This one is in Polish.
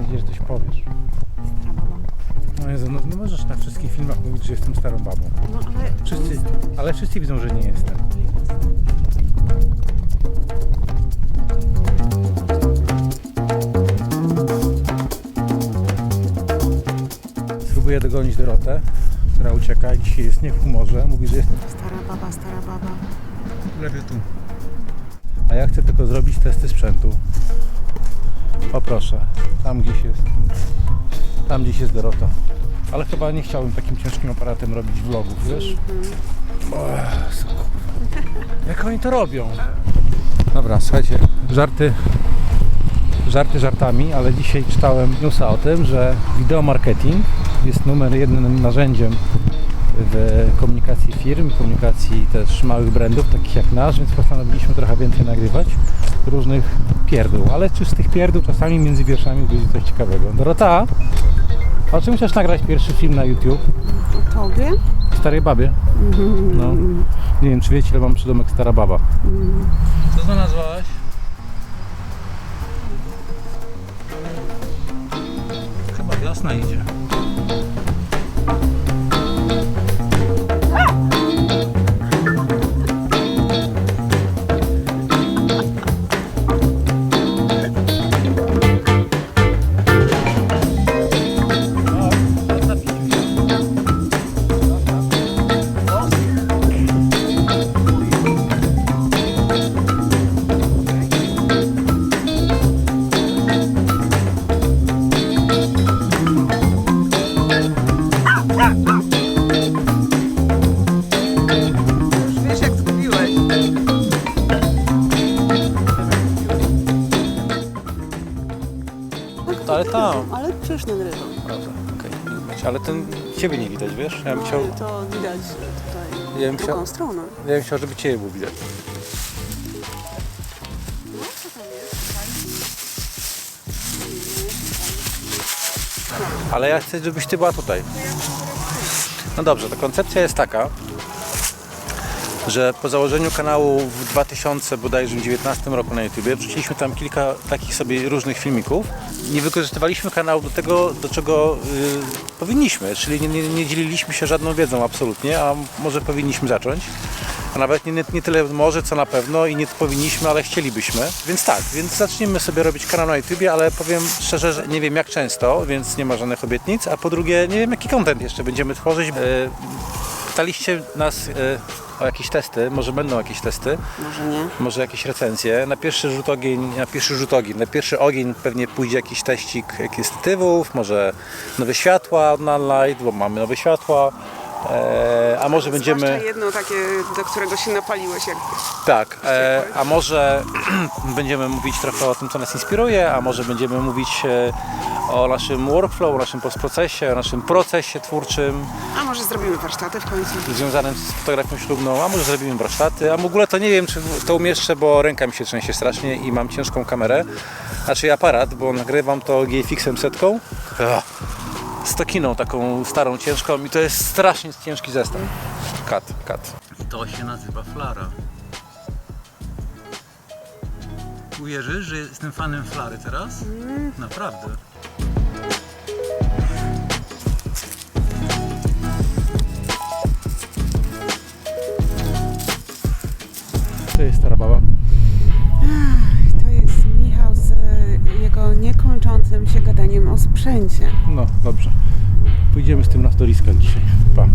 nadzieję, że coś powiesz. Stara baba. No Jezu, no nie możesz na wszystkich filmach mówić, że jestem starą babą. No ale... Wszyscy, ale wszyscy widzą, że nie jestem. Spróbuję dogonić Dorotę, która ucieka i dzisiaj jest nie w humorze. Mówi, że jest Stara baba, stara baba. lepiej tu. A ja chcę tylko zrobić testy sprzętu. Poproszę. Tam gdzieś jest. Tam gdzieś jest Dorota. Ale chyba nie chciałbym takim ciężkim aparatem robić vlogów, wiesz? Jak oni to robią? Dobra, słuchajcie, żarty, żarty żartami, ale dzisiaj czytałem newsa o tym, że wideo marketing jest numer jednym narzędziem w komunikacji firm, komunikacji też małych brandów, takich jak nasz, więc postanowiliśmy trochę więcej nagrywać różnych pierdół, ale czy z tych pierdół czasami między wierszami będzie coś ciekawego. Dorota, a czy musisz nagrać pierwszy film na YouTube? O tobie? Starej babie? No. Nie wiem, czy wiecie, ale mam przydomek Stara Baba. Co znalazłaś? Chyba wiosna idzie. Wiesz jak zgubiłeś. Ale tam. Ale przecież nagrywam. Prawda, okej. Ale ten ciebie nie widać, wiesz? Ja bym chciał, Ale to widać tutaj ja bym drugą chciał, stronę. ja bym chciał żeby ciebie było widać. No co tam jest? Ale ja chcę, żebyś ty była tutaj. No dobrze, to koncepcja jest taka, że po założeniu kanału w 2000 bodajże 19 roku na YouTubie wrzuciliśmy tam kilka takich sobie różnych filmików. Nie wykorzystywaliśmy kanału do tego, do czego y, powinniśmy, czyli nie, nie, nie dzieliliśmy się żadną wiedzą absolutnie, a może powinniśmy zacząć. A nawet nie, nie, tyle może, co na pewno i nie powinniśmy, ale chcielibyśmy. Więc tak, więc zaczniemy sobie robić kanał na YouTubie, ale powiem szczerze, że nie wiem jak często, więc nie ma żadnych obietnic. A po drugie, nie wiem jaki content jeszcze będziemy tworzyć. E, pytaliście nas e, o jakieś testy, może będą jakieś testy, Może nie. może jakieś recenzje. Na pierwszy rzut ogień, na pierwszy rzut ogień, na pierwszy ogień pewnie pójdzie jakiś teścik jakichś statywów, może nowe światła na light, bo mamy nowe światła. E, a może będziemy... Zwłaszcza jedno takie, do którego się napaliłeś jak Tak, e, a może będziemy mówić trochę o tym, co nas inspiruje, a może będziemy mówić e, o naszym workflow, o naszym postprocesie, o naszym procesie twórczym A może zrobimy warsztaty w końcu? związanym z fotografią ślubną, a może zrobimy warsztaty, a w ogóle to nie wiem, czy to umieszczę, bo ręka mi się trzęsie strasznie i mam ciężką kamerę, znaczy aparat, bo nagrywam to GFX-em setką. Ugh. Z tokiną taką starą, ciężką i to jest strasznie ciężki zestaw. Kat, kat. To się nazywa flara. Uwierzysz, że jestem fanem flary teraz? Naprawdę. To jest stara baba tylko niekończącym się gadaniem o sprzęcie. No, dobrze. Pójdziemy z tym na storiskan dzisiaj. Pa.